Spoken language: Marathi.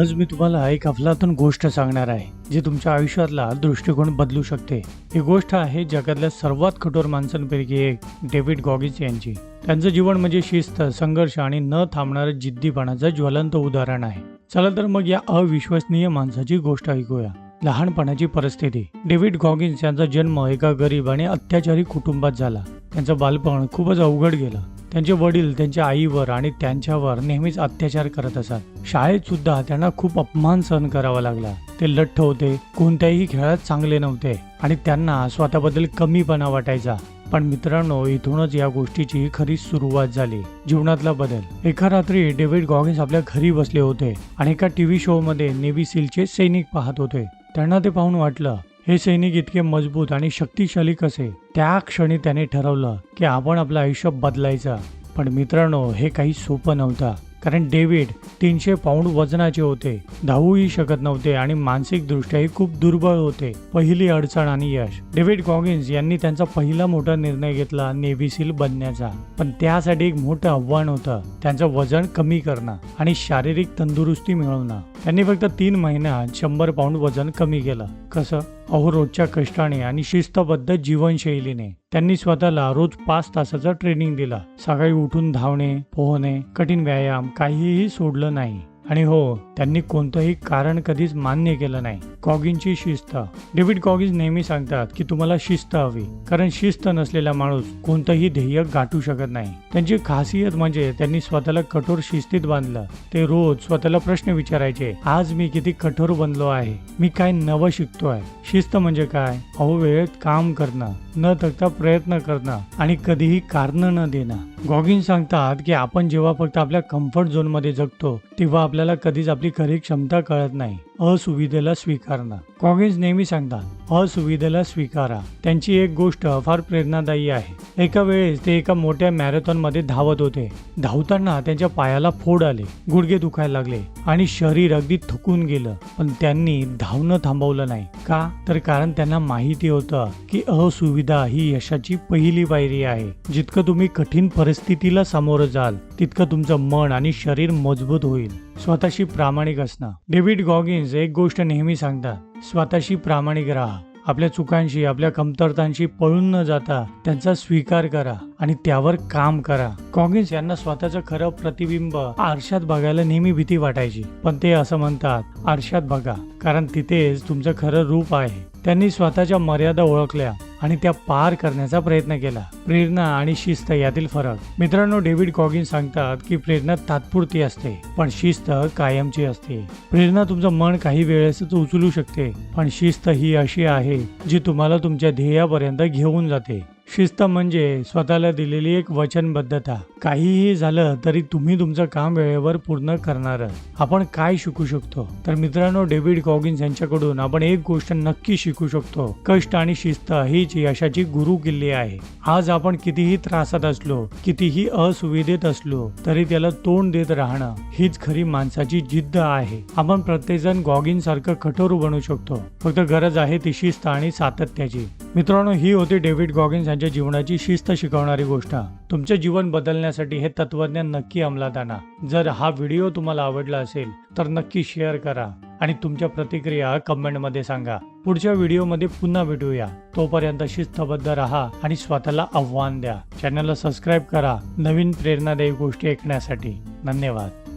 आज मी तुम्हाला एक अफलातून गोष्ट सांगणार आहे जी तुमच्या आयुष्यातला दृष्टिकोन बदलू शकते. ही गोष्ट आहे जगातल्या सर्वात कठोर माणसांपैकी एक डेव्हिड गॉगिन्स यांची. त्यांचं जीवन म्हणजे शिस्त संघर्ष आणि न थांबणारं जिद्दीपणाचं ज्वलंत उदाहरण आहे. चला तर मग या अविश्वसनीय माणसाची गोष्ट ऐकूया. लहानपणाची परिस्थिती. डेव्हिड गॉगिन्स यांचा जन्म एका गरीब आणि अत्याचारी कुटुंबात झाला. त्यांचं बालपण खूपच अवघड गेलं. त्यांचे वडील त्यांच्या आईवर आणि त्यांच्यावर नेहमीच अत्याचार करत असत. शाळेत सुद्धा त्यांना खूप अपमान सहन करावा लागला. ते लठ्ठ होते कोणत्याही खेळात चांगले नव्हते आणि त्यांना स्वतःबद्दल कमीपणा वाटायचा. पण मित्रांनो इथूनच या गोष्टीची खरी सुरुवात झाली. जीवनातला बदल. एका रात्री डेव्हिड गॉगिन्स आपल्या घरी बसले होते आणि एका टीव्ही शो मध्ये नेव्ही सीलचे सैनिक पाहत होते. त्यांना ते पाहून वाटलं हे सैनिक इतके मजबूत आणि शक्तिशाली कसे? त्या क्षणी त्याने ठरवलं की आपण आपलं आयुष्य बदलायचं. पण मित्रांनो हे काही सोपं नव्हतं. कारण डेव्हिड तीनशे पाऊंड वजनाचे होते धावूही शकत नव्हते आणि मानसिकदृष्ट्याही खूप दुर्बळ होते. पहिली अडचण आणि यश. डेव्हिड गॉगिन्स यांनी त्यांचा पहिला मोठा निर्णय घेतला नेव्ही सील बनण्याचा. पण त्यासाठी एक मोठं आव्हान होतं. त्यांचं वजन कमी करणं आणि शारीरिक तंदुरुस्ती मिळवणं. त्यांनी फक्त तीन महिन्यात शंभर पाऊंड वजन कमी केलं. कसं? अहो रोजच्या कष्टाने आणि शिस्तबद्ध जीवनशैलीने. त्यांनी स्वतःला रोज पाच तासाचं ट्रेनिंग दिलं. सकाळी उठून धावणे पोहणे कठीण व्यायाम काहीही सोडलं नाही. आणि हो त्यांनी कोणतंही कारण कधीच मान्य केलं नाही. कॉगिनची शिस्त. डेव्हिड कॉगिन्स नेहमी सांगतात की तुम्हाला शिस्त हवी. कारण शिस्त नसलेला माणूस कोणतंही ध्येय गाठू शकत नाही. त्यांची खासियत म्हणजे त्यांनी स्वतःला कठोर शिस्तीत बांधलं. ते रोज स्वतःला प्रश्न विचारायचे आज मी किती कठोर बनलो आहे. मी काय नवं शिकतोय? शिस्त म्हणजे काय? अहो वेळेत काम करणं. न थकता प्रयत्न करणं आणि कधीही कारण न देणं. गॉगिन सांगतात की आपण जेव्हा फक्त आपल्या कम्फर्ट झोनमध्ये जगतो तेव्हा आपल्याला कधीच आपली खरी क्षमता कळत नाही. असुविधेला स्वीकारणं कॉगिन्स नेहमी सांगतात असुविधेला स्वीकारा. त्यांची एक गोष्ट फार प्रेरणादायी आहे. एका वेळेस ते एका मोठ्या मॅरेथॉनमध्ये धावत होते. धावताना त्यांच्या पायाला फोड आले गुडघे दुखायला लागले आणि शरीर अगदी थकून गेलं. पण त्यांनी धावणं थांबवलं नाही. का? तर कारण त्यांना माहिती होतं की असुविधा ही यशाची पहिली पायरी आहे. जितकं तुम्ही कठीण परिस्थितीला सामोरं जाल तितकं तुमचं मन आणि शरीर मजबूत होईल. स्वतःशी प्रामाणिक असणं. डेव्हिड गॉगिन्स एक गोष्ट नेहमी सांगतात स्वतःशी प्रामाणिक राहा. आपल्या चुकांशी आपल्या कमतरतांशी पळून न जाता त्यांचा स्वीकार करा आणि त्यावर काम करा. कॉगिन्स यांना स्वतःचं खरं प्रतिबिंब आरशात बघायला नेहमी भीती वाटायची. पण ते असं म्हणतात आरशात बघा कारण तिथेच तुमचं खरं रूप आहे. त्यांनी स्वतःच्या मर्यादा ओळखल्या. आणि त्या पार करण्याचा प्रयत्न केला. प्रेरणा आणि शिस्त यातील फरक. मित्रांनो डेव्हिड कॉगिन सांगतात की प्रेरणा तात्पुरती असते पण शिस्त कायमची असते. प्रेरणा तुमचं मन काही वेळेसच उचलू शकते पण शिस्त ही अशी आहे जी तुम्हाला तुमच्या ध्येयापर्यंत घेऊन जाते. शिस्त म्हणजे स्वतःला दिलेली एक वचनबद्धता. काहीही झालं तरी तुम्ही तुमचं काम वेळेवर पूर्ण करणार. आपण काय शिकू शकतो? तर मित्रांनो डेव्हिड कॉगिन्स यांच्याकडून आपण एक गोष्ट नक्की शिकू शकतो. कष्ट आणि शिस्त हीच यशाची गुरु किल्ली आहे. आज आपण कितीही त्रासात असलो कितीही असुविधेत असलो तरी त्याला तोंड देत राहणं हीच खरी माणसाची जिद्द आहे. आपण प्रत्येकजण गॉगिन सारखं कठोर बनू शकतो. फक्त गरज आहे ती शिस्त आणि सातत्याची. मित्रांनो ही होती डेव्हिड गॉगिन्स यांच्या जीवनाची शिस्त शिकवणारी गोष्ट. तुमचे जीवन बदलण्यासाठी हे तत्वज्ञान नक्की अंमलात आणा. जर हा व्हिडिओ तुम्हाला आवडला असेल तर नक्की शेअर करा आणि तुमच्या प्रतिक्रिया कमेंटमध्ये सांगा. पुढच्या व्हिडिओमध्ये पुन्हा भेटूया. तोपर्यंत शिस्तबद्ध राहा आणि स्वतःला आव्हान द्या. चॅनलला सबस्क्राईब करा. नवीन प्रेरणादायी गोष्टी ऐकण्यासाठी. धन्यवाद.